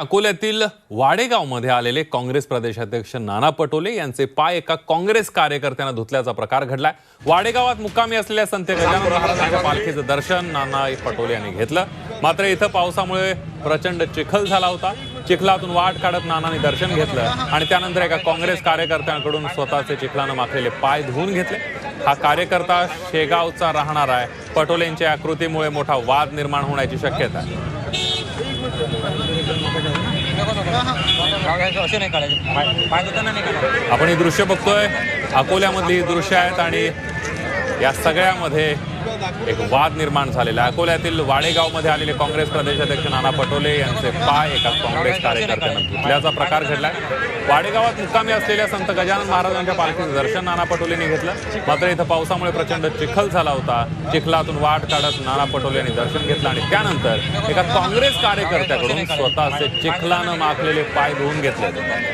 अकोल्यातील वाडेगावमध्ये आलेले काँग्रेस प्रदेशाध्यक्ष नाना पटोले यांचे पाय एका काँग्रेस कार्यकर्त्यांना धुतल्याचा प्रकार घडलाय. वाडेगावात मुक्कामी असलेल्या संत गजानन महाराजांच्या पालखीचं दर्शन नाना पटोले यांनी घेतलं. मात्र इथं पावसामुळे प्रचंड चिखल झाला होता. चिखलातून वाट काढत नानांनी दर्शन घेतलं आणि त्यानंतर एका काँग्रेस कार्यकर्त्यांकडून स्वतःचे चिखलानं माखलेले पाय धुवून घेतले. हा कार्यकर्ता शेगावचा राहणार आहे. पटोलेंच्या आकृतीमुळे मोठा वाद निर्माण होण्याची शक्यता आहे. असे नाही काढायचे. पाय पाय धुताना नाही काढायचे. आपण ही दृश्य बघतोय. अकोल्यामधली ही दृश्य आहेत आणि या सगळ्यामध्ये एक वाद निर्माण झालेला आहे. अकोल्यातील वाडेगावमध्ये आलेले काँग्रेस प्रदेशाध्यक्ष नाना पटोले यांचे पाय एका काँग्रेस कार्यकर्त्यानं धुतल्याचा प्रकार घडलाय. वाडेगावात मुक्कामी असलेल्या संत गजानन महाराजांच्या पालखीचं दर्शन नाना पटोलेंनी घेतलं. मात्र इथं पावसामुळे प्रचंड चिखल झाला होता. चिखलातून वाट काढत नाना पटोले यांनी दर्शन घेतलं आणि त्यानंतर एका काँग्रेस कार्यकर्त्याकडून स्वतःचे चिखलानं माखलेले पाय धुवून घेतले.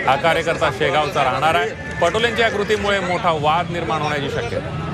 हा कार्यकर्ता शेगावचा राहणार आहे. पटोलेंच्या कृतीमुळे मोठा वाद निर्माण होण्याची शक्यता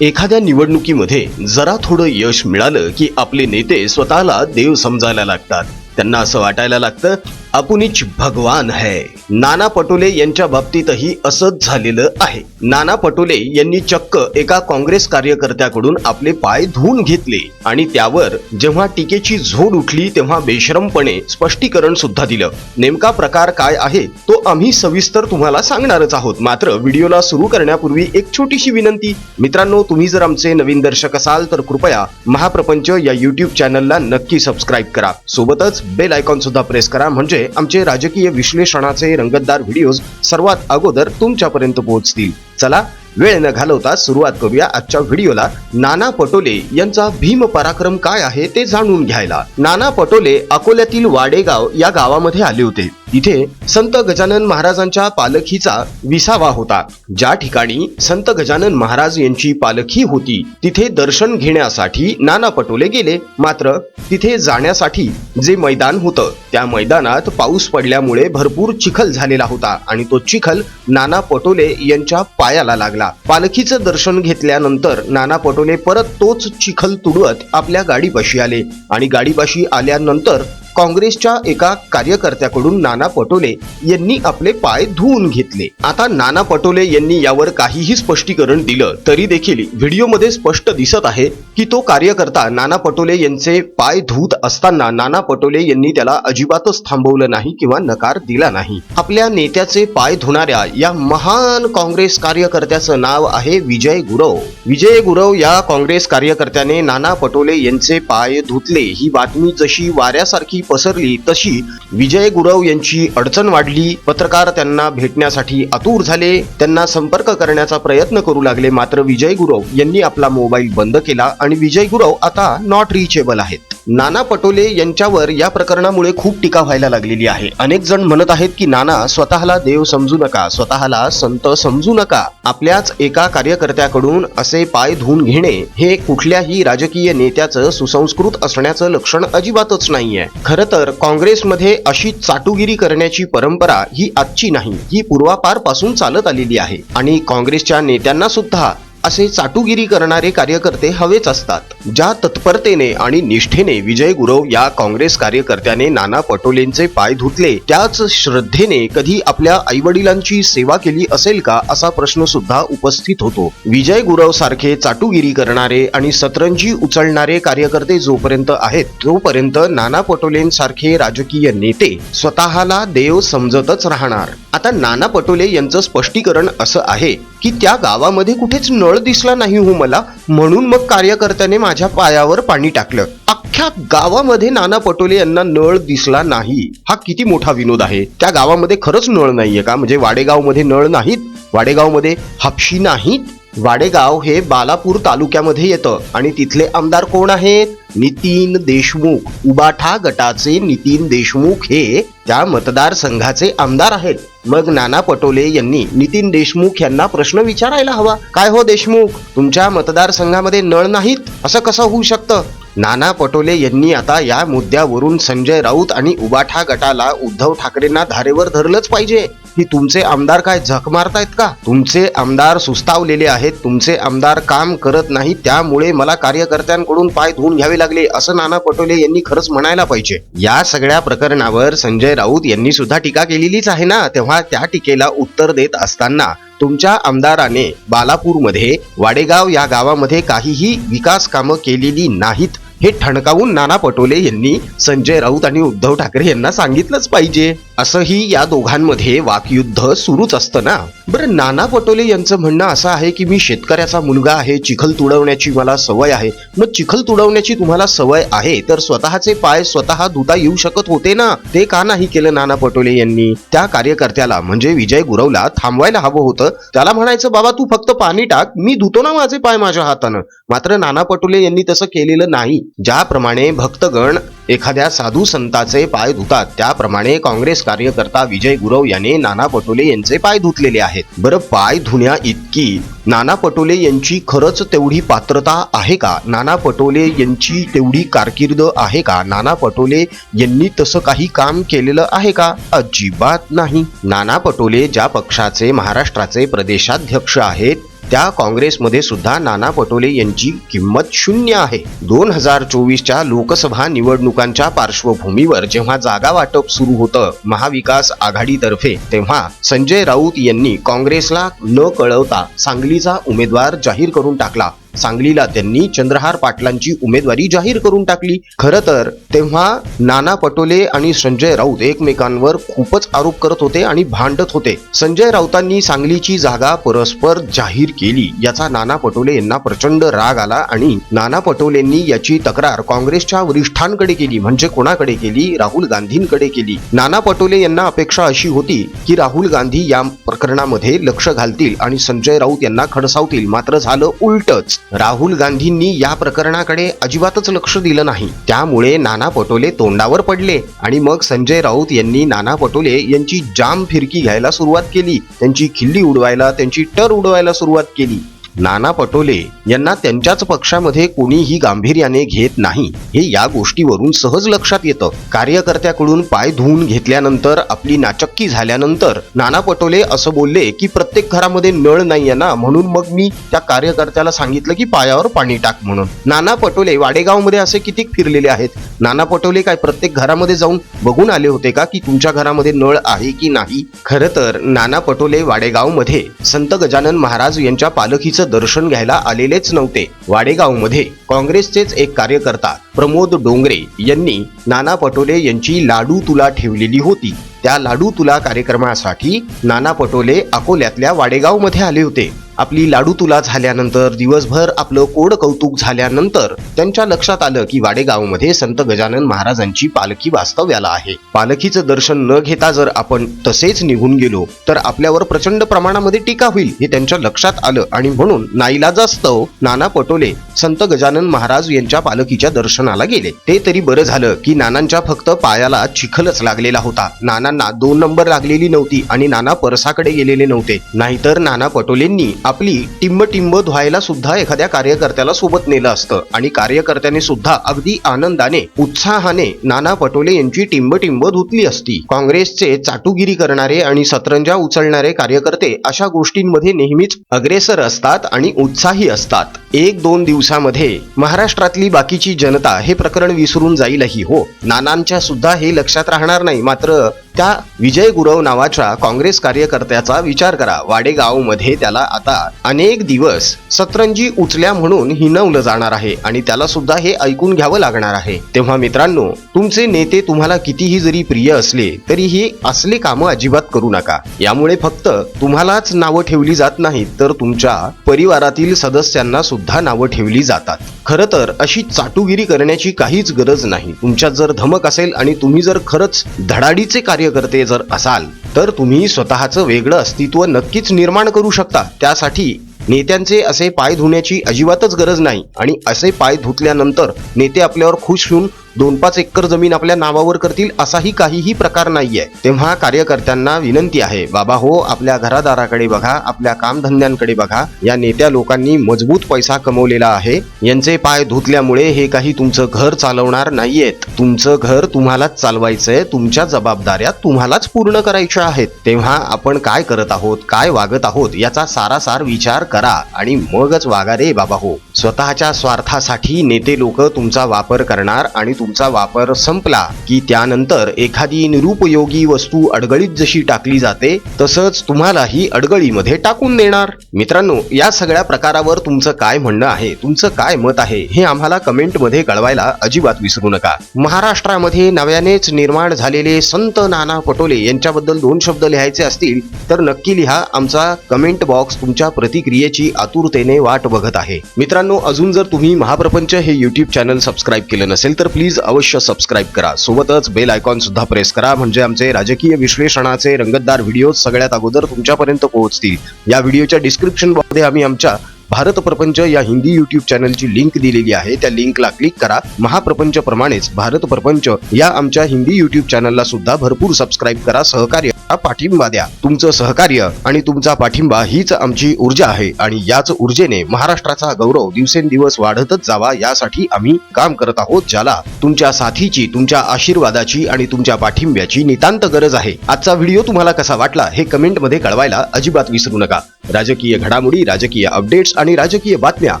एखाद्या निवडणुकीमध्ये जरा थोडं यश मिळालं की आपले नेते स्वतःला देव समजायला लागतात. त्यांना असं वाटायला लागतं अपुनिच भगवान है. नाना पटोले यांच्या बाबतीतही असंच झालेलं आहे. नाना पटोले यांनी चक्क एका काँग्रेस कार्यकर्त्याकडून आपले पाय धुवून घेतले आणि त्यावर जेव्हा टीकेची झोड उठली तेव्हा बेशरमपणे स्पष्टीकरण सुद्धा दिलं. नेमका प्रकार काय आहे तो आम्ही सविस्तर तुम्हाला सांगणारच आहोत. मात्र व्हिडिओला सुरू करण्यापूर्वी एक छोटीशी विनंती. मित्रांनो तुम्ही जर आमचे नवीन दर्शक असाल तर कृपया महाप्रपंच या युट्यूब चॅनलला नक्की सबस्क्राईब करा. सोबतच बेल आयकॉन सुद्धा प्रेस करा. म्हणजे आमचे राजकीय विश्लेषणाचे रंगतदार व्हिडिओज सर्वात अगोदर तुमच्यापर्यंत पोहोचतील. चला वेळ न घालवता सुरुवात करूया आजच्या व्हिडिओला. नाना पटोले यांचा भीम पराक्रम काय आहे ते जाणून घ्यायला. नाना पटोले अकोल्यातील वाडेगाव या गावामध्ये आले होते. तिथे संत गजानन महाराजांच्या पालखीचा विसावा होता. ज्या ठिकाणी संत गजानन महाराज यांची पालखी होती तिथे दर्शन घेण्यासाठी नाना पटोले गेले. मात्र तिथे जाण्यासाठी जे मैदान होतं त्या मैदानात पाऊस पडल्यामुळे भरपूर चिखल झालेला होता आणि तो चिखल नाना पटोले यांच्या पायाला लागला. पालखीचं दर्शन घेतल्यानंतर नाना पटोले परत तोच चिखल तुडवत आपल्या गाडीपाशी आले. आणि गाडीपाशी आल्यानंतर काँग्रेसच्या एका कार्यकर्त्याकडून नाना पटोले यांनी आपले पाय धुवून घेतले. आता नाना पटोले यांनी यावर काहीही स्पष्टीकरण दिलं तरी देखील व्हिडिओमध्ये स्पष्ट दिसत आहे की तो कार्यकर्ता नाना पटोले यांचे पाय धुत असताना नाना पटोले यांनी त्याला अजिबातच थांबवलं नाही किंवा नकार दिला नाही. आपल्या नेत्याचे पाय धुणाऱ्या या महान काँग्रेस कार्यकर्त्याचं नाव आहे विजय गुरव. विजय गुरव या काँग्रेस कार्यकर्त्याने नाना पटोले यांचे पाय धुतले. ही बातमी जशी वाऱ्यासारखी पसरली तशी विजय गुरव यांची अडचण वाढली. पत्रकार त्यांना भेटण्यासाठी आतुर झाले. त्यांना संपर्क करण्याचा प्रयत्न करू लागले. मात्र विजय गुरव यांनी आपला मोबाईल बंद केला आणि विजय गुरव आता नॉट रिचेबल आहेत. नाना पटोले यांच्यावर या प्रकरणामुळे खूप टीका व्हायला लागलेली आहे. अनेक जण म्हणत आहेत की नाना स्वतःला देव समजू नका. स्वतःला संत समजू नका. आपल्याच एका कार्यकर्त्याकडून असे पाय धुवून घेणे हे कुठल्याही राजकीय नेत्याचं सुसंस्कृत असण्याचं लक्षण अजिबातच नाहीये. खरं तर काँग्रेसमध्ये अशी चाटुगिरी करण्याची परंपरा ही आजची नाही. ही पूर्वापारपासून चालत आलेली आहे. आणि काँग्रेसच्या नेत्यांना सुद्धा असे चाटुगिरी करणारे कार्यकर्ते हवेच असतात. ज्या तत्परतेने आणि निष्ठेने विजय गुरव या काँग्रेस कार्यकर्त्याने नाना पटोलेंचे पाय धुतले त्याच श्रद्धेने कधी आपल्या आईवडिलांची सेवा केली असेल का असा प्रश्न सुद्धा उपस्थित होतो. विजय गुरव सारखे चाटुगिरी करणारे आणि सतरंजी उचलणारे कार्यकर्ते जोपर्यंत आहेत तोपर्यंत नाना पटोलेंसारखे राजकीय नेते स्वतःला देव समजतच राहणार. आता नाना पटोले यांचं स्पष्टीकरण असं आहे की त्या गावामध्ये कुठेच नळ दिसला नाही हो मला. म्हणून मग कार्यकर्त्याने माझ्या पायावर पाणी टाकलं. अख्ख्या गावामध्ये नाना पटोले यांना नळ दिसला नाही. हा किती मोठा विनोद आहे. त्या गावामध्ये खरंच नळ नाहीये का? म्हणजे वाडेगावमध्ये नळ नाहीत. वाडेगावमध्ये हापशी नाहीत. वाडेगाव हे बालापूर तालुक्यामध्ये येतं. आणि तिथले आमदार कोण आहेत? नितीन देशमुख. उबाठा गटाचे नितीन देशमुख हे त्या मतदारसंघाचे आमदार आहेत. मग नाना पटोले यांनी नितीन देशमुख यांना प्रश्न विचारायला हवा. काय हो देशमुख? तुमच्या मतदारसंघामध्ये नळ नाहीत? असं कसं होऊ शकतं? नाना पटोले यांनी आता या मुद्द्यावरून संजय राऊत आणि उबाठा गटाला उद्धव ठाकरेंना धारेवर धरलंच पाहिजे. की तुमचे आमदार काय झक मारतायत का? तुमचे आमदार सुस्तावलेले आहेत तुमचे आमदार काम करत नाही त्यामुळे मला कार्यकर्त्यांकडून पाय धुवून घ्यावे लागले असं नाना पटोले यांनी खरंच म्हणायला पाहिजे. या सगळ्या प्रकरणावर संजय राऊत यांनी सुद्धा टीका केलेलीच आहे ना? तेव्हा त्या टीकेला उत्तर देत असताना तुमच्या आमदाराने बालापूरमध्ये वाडेगाव या गावामध्ये काहीही विकास कामं केलेली नाहीत. हे ठणकावून नाना पटोले यांनी संजय राऊत आणि उद्धव ठाकरे यांना सांगितलंच पाहिजे. असंही या दोघांमध्ये वाकयुद्ध सुरूच असतं ना? बरं नाना पटोले यांचं म्हणणं असं आहे की मी शेतकऱ्याचा मुलगा आहे चिखल तुडवण्याची मला सवय आहे. मग चिखल तुडवण्याची तुम्हाला सवय आहे तर स्वतःचे पाय स्वतः धुता येऊ शकत होते ना? ते का नाही केलं नाना पटोले यांनी? त्या कार्यकर्त्याला म्हणजे विजय गुरवला थांबवायला हवं होतं. त्याला म्हणायचं बाबा तू फक्त पाणी टाक. मी धुतो ना माझे पाय माझ्या हातानं. मात्र नाना पटोले यांनी तसं केलेलं नाही. ज्याप्रमाणे भक्तगण एखाद्या साधू संताचे पाय धुतात त्याप्रमाणे काँग्रेस कार्यकर्ता विजय गुरव याने नाना पटोले यांचे पाय धुतलेले आहेत. बरं पाय धुण्या इतकी नाना पटोले यांची खरंच तेवढी पात्रता आहे का? नाना पटोले यांची तेवढी कारकीर्द आहे का? नाना पटोले यांनी तसं काही काम केलेलं आहे का? अजिबात नाही. नाना पटोले ज्या पक्षाचे महाराष्ट्राचे प्रदेशाध्यक्ष आहेत त्या काँग्रेसमध्ये सुद्धा नाना पटोले यांची किंमत शून्य आहे. दोन हजार चोवीसच्या लोकसभा निवडणुकांच्या पार्श्वभूमीवर जेव्हा जागा वाटप सुरू होतं महाविकास आघाडीतर्फे तेव्हा संजय राऊत यांनी काँग्रेसला न कळवता सांगलीचा उमेदवार जाहीर करून टाकला. सांगलीला त्यांनी चंद्रहार पाटलांची उमेदवारी जाहीर करून टाकली. खरं तर तेव्हा नाना पटोले आणि संजय राऊत एकमेकांवर खूपच आरोप करत होते आणि भांडत होते. संजय राऊतांनी सांगलीची जागा परस्पर जाहीर केली. याचा नाना पटोले यांना प्रचंड राग आला आणि नाना पटोलेंनी याची तक्रार काँग्रेसच्या वरिष्ठांकडे केली. म्हणजे कोणाकडे केली? राहुल गांधींकडे केली. नाना पटोले यांना अपेक्षा अशी होती की राहुल गांधी या प्रकरणामध्ये लक्ष घालतील आणि संजय राऊत यांना खडसावतील. मात्र झालं उलटच. राहुल गांधींनी या प्रकरणाकडे अजिबातच लक्ष दिलं नाही. त्यामुळे नाना पटोले तोंडावर पडले आणि मग संजय राऊत यांनी नाना पटोले यांची जाम फिरकी घ्यायला सुरुवात केली. त्यांची खिल्ली उडवायला त्यांची टर उडवायला सुरुवात केली. नाना पटोले यांना त्यांच्याच पक्षामध्ये कोणीही गांभीर्याने घेत नाही. हे या गोष्टीवरून सहज लक्षात येतं. कार्यकर्त्याकडून पाय धुवून घेतल्यानंतर आपली नाचक्की झाल्यानंतर नाना पटोले असं बोलले की प्रत्येक घरामध्ये नळ नाहीये ना? म्हणून मग मी त्या कार्यकर्त्याला सांगितलं की पायावर पाणी टाक म्हणून. नाना पटोले वाडेगावमध्ये असे किती फिरलेले आहेत? नाना पटोले काय प्रत्येक घरामध्ये जाऊन बघून आले होते का की तुमच्या घरामध्ये नळ आहे की नाही? खरं तर नाना पटोले वाडेगावमध्ये संत गजानन महाराज यांच्या पालखीचं दर्शन घ्यायला आलेलेच नव्हते. वाडेगावमध्ये काँग्रेसचेच एक कार्यकर्ता प्रमोद डोंगरे यांनी नाना पटोले यांची लाडू तुला ठेवलेली होती. त्या लाडू तुला कार्यक्रमासाठी नाना पटोले अकोल्यातल्या वाडेगावमध्ये आले होते. आपली लाडू तुला झाल्यानंतर दिवसभर आपलं कोड कौतुक झाल्यानंतर त्यांच्या लक्षात आलं की वाडेगावमध्ये संत गजानन महाराजांची पालखी वास्तव्याला आहे. पालखीचं दर्शन न घेता जर आपण तसेच निघून गेलो तर आपल्यावर प्रचंड प्रमाणामध्ये टीका होईल हे त्यांच्या लक्षात आलं आणि म्हणून नाईलाजास्तव हो, नाना पटोले संत गजानन महाराज यांच्या पालखीच्या दर्शनाला गेले. ते तरी बरं झालं की नानांच्या फक्त पायाला चिखलच लागलेला होता. नानांना दोन नंबर लागलेली नव्हती आणि नाना परसाकडे गेलेले नव्हते. नाहीतर नाना पटोलेंनी आपली टिंब टिंब धुवायला सुद्धा एखाद्या कार्यकर्त्याला सोबत नेलं असतं. आणि कार्यकर्त्याने सुद्धा अगदी आनंदाने उत्साहाने नाना पटोले यांची टिंब टिंब धुतली असती. काँग्रेसचे चाटुगिरी करणारे आणि सतरंजा उचलणारे कार्यकर्ते अशा गोष्टींमध्ये नेहमीच अग्रेसर असतात आणि उत्साही असतात. एक दोन दिवसामध्ये महाराष्ट्रातली बाकीची जनता हे प्रकरण विसरून जाईलही हो. नानांच्या सुद्धा हे लक्षात राहणार नाही. मात्र त्या विजय गुरव नावाच्या काँग्रेस कार्यकर्त्याचा विचार करा. वाडेगावमध्ये त्याला आता अनेक दिवस सतरंजी उचल्या म्हणून हिनवलं जाणार आहे आणि त्याला सुद्धा हे ऐकून घ्यावं लागणार आहे. तेव्हा मित्रांनो तुमचे नेते तुम्हाला कितीही जरी प्रिय असले तरी हे असले कामं अजिबात करू नका. यामुळे फक्त तुम्हालाच नावं ठेवली जात नाहीत तर तुमच्या परिवारातील सदस्यांना सुद्धा नावं ठेवली जातात. खरं तर अशी चाटुगिरी करण्याची काहीच गरज नाही. तुमच्यात जर धमक असेल आणि तुम्ही जर खरंच धडाडीचे कार्यकर्ते जर असाल तर तुम्ही स्वतःचं वेगळं अस्तित्व नक्कीच निर्माण करू शकता. त्यासाठी नेत्यांचे असे पाय धुण्याची अजिबातच गरज नाही. आणि असे पाय धुतल्यानंतर नेते आपल्यावर खुश होऊन दोन पाच एकर जमीन आपल्या नावावर करतील असाही काहीही प्रकार नाहीये. तेव्हा कार्यकर्त्यांना विनंती आहे बाबा हो आपल्या घरादाराकडे बघा आपल्या कामधंद्यांकडे बघा. या नेत्या लोकांनी मजबूत पैसा कमवलेला आहे. यांचे पाय धुतल्यामुळे हे काही तुमचं घर चालवणार नाहीयेत. तुमचं घर तुम्हालाच चालवायचंय. तुमच्या जबाबदाऱ्या तुम्हालाच पूर्ण करायच्या आहेत. तेव्हा आपण काय करत आहोत काय वागत आहोत याचा सारासार विचार करा आणि मगच वागा रे बाबा हो. स्वतःच्या स्वार्थासाठी नेते लोक तुमचा वापर करणार आणि तुमचा वापर संपला की त्यानंतर एखादी निरुपयोगी वस्तू अडगळीत जशी टाकली जाते तसंच तुम्हालाही अडगळीमध्ये टाकून देणार. मित्रांनो या सगळ्या प्रकारावर तुमचं काय म्हणणं आहे तुमचं काय मत आहे हे आम्हाला कमेंटमध्ये कळवायला अजिबात विसरू नका. महाराष्ट्रामध्ये नव्यानेच निर्माण झालेले संत नाना पटोले यांच्याबद्दल दोन शब्द लिहायचे असतील तर नक्की लिहा. आमचा कमेंट बॉक्स तुमच्या प्रतिक्रियेची आतुरतेने वाट बघत आहे. मित्रांनो अजून जर तुम्ही महाप्रपंच हे यूट्यूब चॅनल सबस्क्राईब केलं नसेल तर प्लीज अवश्य सबस्क्राईब करा. सोबतच बेल आयकॉन सुद्धा प्रेस करा. म्हणजे आमचे राजकीय विश्लेषणाचे रंगतदार व्हिडिओ सगळ्यात अगोदर तुमच्यापर्यंत पोहोचतील. या व्हिडिओच्या डिस्क्रिप्शनमध्ये आम्ही आमच्या भारत प्रपंच या हिंदी युट्यूब चॅनलची लिंक दिलेली आहे. त्या लिंकला क्लिक करा. महाप्रपंच प्रमाणेच भारत प्रपंच या आमच्या हिंदी युट्यूब चॅनलला सुद्धा भरपूर सबस्क्राईब करा. सहकार्य पाठिंबा द्या. तुमचं सहकार्य आणि तुमचा पाठिंबा हीच आमची ऊर्जा आहे आणि याच ऊर्जेने महाराष्ट्राचा गौरव दिवसेंदिवस वाढतच जावा यासाठी आम्ही काम करत आहोत ज्याला तुमच्या साथीची तुमच्या आशीर्वादाची आणि तुमच्या पाठिंब्याची नितांत गरज आहे. आजचा व्हिडिओ तुम्हाला कसा वाटला हे कमेंटमध्ये कळवायला अजिबात विसरू नका. राजकीय घडामोडी राजकीय अपडेट्स आणि राजकीय बातम्या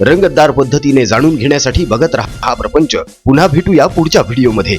रंगतदार पद्धतीने जाणून घेण्यासाठी बघत राहा हा प्रपंच. पुन्हा भेटूया पुढच्या व्हिडिओमध्ये.